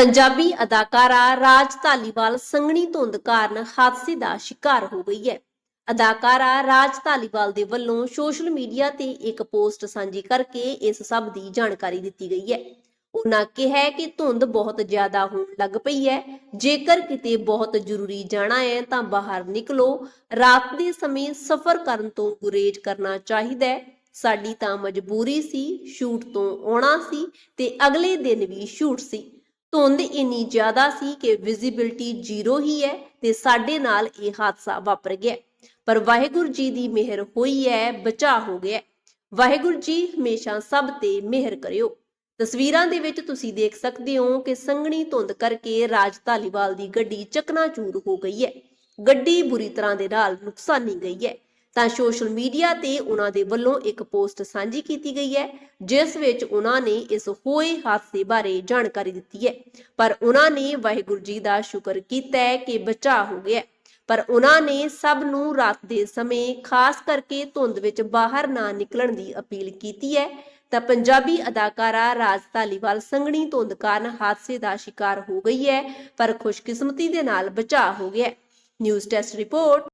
ਪੰਜਾਬੀ ਅਦਾਕਾਰਾ ਰਾਜ ਧਾਲੀਵਾਲ ਸੰਘਣੀ ਧੁੰਦ ਕਾਰਨ ਹਾਦਸੇ ਦਾ ਸ਼ਿਕਾਰ ਹੋ ਗਈ ਹੈ। ਅਦਾਕਾਰਾ ਰਾਜ ਧਾਲੀਵਾਲ ਦੇ ਵੱਲੋਂ ਸੋਸ਼ਲ ਮੀਡੀਆ ਤੇ ਇੱਕ ਪੋਸਟ ਸਾਂਝੀ ਕਰਕੇ ਇਸ ਸਭ ਦੀ ਜਾਣਕਾਰੀ ਦਿੱਤੀ ਗਈ ਹੈ। ਉਹਨਾਂ ਕਿਹਾ ਕਿ ਧੁੰਦ ਬਹੁਤ ਜ਼ਿਆਦਾ ਹੋਣ ਲੱਗ ਪਈ ਹੈ। ਜੇਕਰ ਕਿਤੇ ਬਹੁਤ ਜ਼ਰੂਰੀ ਜਾਣਾ ਹੈ ਤਾਂ ਬਾਹਰ ਨਿਕਲੋ। ਰਾਤ ਦੇ ਸਮੇਂ ਸਫ਼ਰ ਕਰਨ ਤੋਂ ਗੁਰੇਜ਼ ਕਰਨਾ ਚਾਹੀਦਾ ਹੈ। ਸਾਡੀ ਤਾਂ ਮਜਬੂਰੀ ਸੀ, ਸ਼ੂਟ ਤੋਂ ਆਉਣਾ ਸੀ ਤੇ ਅਗਲੇ ਦਿਨ ਵੀ ਸ਼ੂਟ ਸੀ। ਧੁੰਦ ਇੰਨੀ ਜ਼ਿਆਦਾ ਸੀ ਕਿ ਵਿਜ਼ਿਬਿਲਟੀ ਜ਼ੀਰੋ ਹੀ ਹੈ ਤੇ ਸਾਡੇ ਨਾਲ ਇਹ ਹਾਦਸਾ ਵਾਪਰ ਗਿਆ ਪਰ ਵਾਹਿਗੁਰੂ ਜੀ ਦੀ ਮਿਹਰ ਹੋਈ ਹੈ ਬਚਾ ਹੋ ਗਿਆ ਵਾਹਿਗੁਰੂ ਜੀ ਹਮੇਸ਼ਾ ਸਭ ਤੇ ਮਿਹਰ ਕਰਿਓ। ਤਸਵੀਰਾਂ ਦੇ ਵਿੱਚ ਤੁਸੀਂ ਦੇਖ ਸਕਦੇ ਹੋ ਕਿ ਸੰਘਣੀ ਧੁੰਦ ਕਰਕੇ ਰਾਜ ਧਾਲੀਵਾਲ ਦੀ ਗੱਡੀ ਚਕਨਾਚੂਰ ਹੋ ਗਈ ਹੈ। ਗੱਡੀ ਬੁਰੀ ਤਰ੍ਹਾਂ ਦੇ ਨਾਲ ਨੁਕਸਾਨੀ ਗਈ ਹੈ। ਤਾਂ ਸੋਸ਼ਲ ਮੀਡੀਆ ਤੇ ਉਹਨਾਂ ਦੇ ਵੱਲੋਂ ਇੱਕ ਪੋਸਟ ਸਾਂਝੀ ਕੀਤੀ ਗਈ ਹੈ, ਜਿਸ ਵਿੱਚ ਉਹਨਾਂ ਨੇ ਇਸ ਹੋਏ ਹਾਦਸੇ ਬਾਰੇ ਜਾਣਕਾਰੀ ਦਿੱਤੀ ਹੈ। ਪਰ ਉਹਨਾਂ ਨੇ ਵਾਹਿਗੁਰੂ ਜੀ ਦਾ ਸ਼ੁਕਰ ਕੀਤਾ ਹੈ ਕਿ ਬਚਾਅ ਹੋ ਗਿਆ ਪਰ ਉਹਨਾਂ ਨੇ ਸਭ ਨੂੰ ਰਾਤ ਦੇ ਸਮੇਂ ਖਾਸ ਕਰਕੇ ਧੁੰਦ ਵਿੱਚ ਬਾਹਰ ਨਾ ਨਿਕਲਣ ਦੀ ਅਪੀਲ ਕੀਤੀ ਹੈ। ਤਾਂ ਪੰਜਾਬੀ ਅਦਾਕਾਰਾ ਰਾਜ ਧਾਲੀਵਾਲ ਸੰਘਣੀ ਧੁੰਦ ਕਾਰਨ ਹਾਦਸੇ ਦਾ ਸ਼ਿਕਾਰ ਹੋ ਗਈ ਹੈ, ਪਰ ਖੁਸ਼ਕਿਸਮਤੀ ਦੇ ਨਾਲ ਬਚਾਅ ਹੋ ਗਿਆ ਨਿਊਜ਼ ਡੈਸਕ ਰਿਪੋਰਟ।